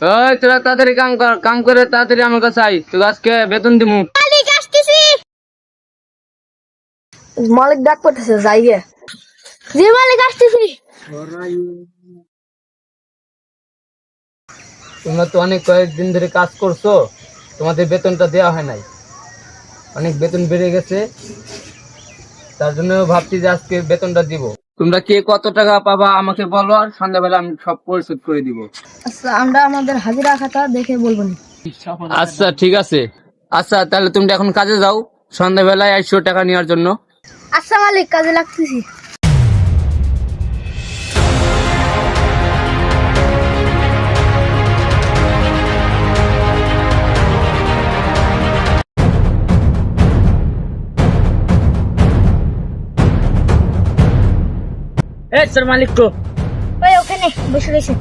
ওই তোরা তাড়াতাড়ি কাম কর কাম করে তাড়াতাড়ি আমার কাছে আই আজকে বেতন দিমু। মালিক আসতেছি। মালিক ডাক করতেছে যাই গে। জি মালিক আসতেছি। তোমরা তো অনেক কয়েকদিন ধরে কাজ করছ তোমাদের বেতনটা দেওয়া হয় নাই। অনেক বেতন বেড়ে গেছে তার জন্য ভাবছি যে আজকে বেতনটা দিব। তোমরা কে কত টাকা পাবা আমাকে বলো আর সন্ধ্যাবেলা আমি সব পরিশোধ করে দিব। আচ্ছা আমরা আমাদের হাজিরা খাতা দেখে বলব আচ্ছা ঠিক আছে। আচ্ছা তাহলে তুমি এখন কাজে যাও সন্ধ্যাবেলায় একশো টাকা নেওয়ার জন্য। আচ্ছা মালিক কাজে লাগতেছি। এ তোর মালিক তো ওই ওখানে বসে রয়েছে।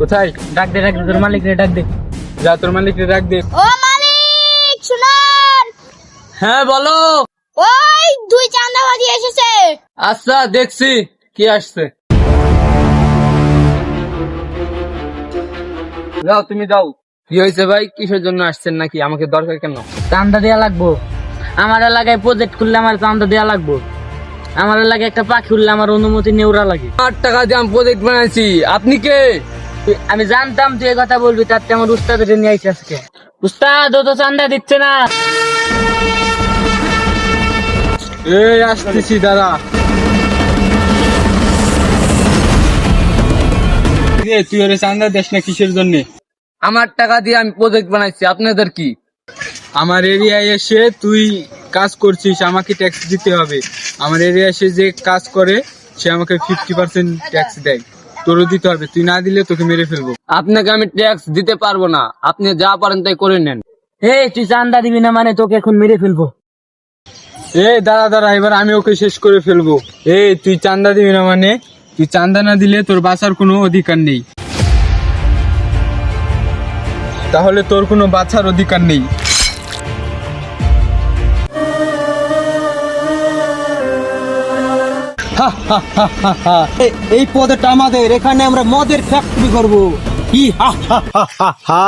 কোথায়? ডাক দে ডাক দে তোর মালিক রে ডাক দে। যা তোর মালিককে ডাক দে। ও মালিক শুনুন। হ্যাঁ বলো। ওই দুই চান্দাবাজি এসেছে। আচ্ছা দেখছি কি আসছে। যাও তুমি যাও। কি হয়েছে ভাই? কিসের জন্য আসছেন নাকি? আমাকে দরকার কেন? চান্দা দেয়া লাগবো। আমার এলাকায় প্রজেক্ট খুললে আমার চান্দা দেয়া লাগবো। আমার লাগে একটা পাখি উঠলে আমার অনুমতি নেওয়া লাগে। আট টাকা দিয়ে আমি প্রজেক্ট বানাইছি। আপনি কে? আমি জানতাম তুই কথা বলবি তার আমার উস্তাদ নিয়ে আইসি আজকে। উস্তাদ ও তো চান্দা দিচ্ছে না। এই আসতেছি দাদা। তুই ওরে চান্দা দেশ না কিসের জন্য? আমার টাকা দিয়ে আমি প্রজেক্ট বানাইছি আপনাদের কি? আমার এরিয়ায় এসে তুই কাজ করছিস আমাকে ট্যাক্স দিতে হবে। আমার এরিয়া এসে যে কাজ করে সে আমাকে ফিফটি পার্সেন্ট ট্যাক্স দেয়। তোরও দিতে হবে তুই না দিলে তোকে মেরে ফেলব। আপনাকে আমি ট্যাক্স দিতে পারব না। আপনি যা পারেন তাই করে নেন। এই তুই চান্দা দিবি না মানে তোকে এখন মেরে ফেলব। এ দাঁড়া দাঁড়া এবার আমি ওকে শেষ করে ফেলব। এ তুই চান্দা দিবি না মানে? তুই চান্দা না দিলে তোর বাঁচার কোনো অধিকার নেই। তাহলে তোর কোনো বাঁচার অধিকার নেই। এই পদেটা আমাদের এখানে আমরা মদের ফ্যাক্টরি করব। কি হা হা হা হা।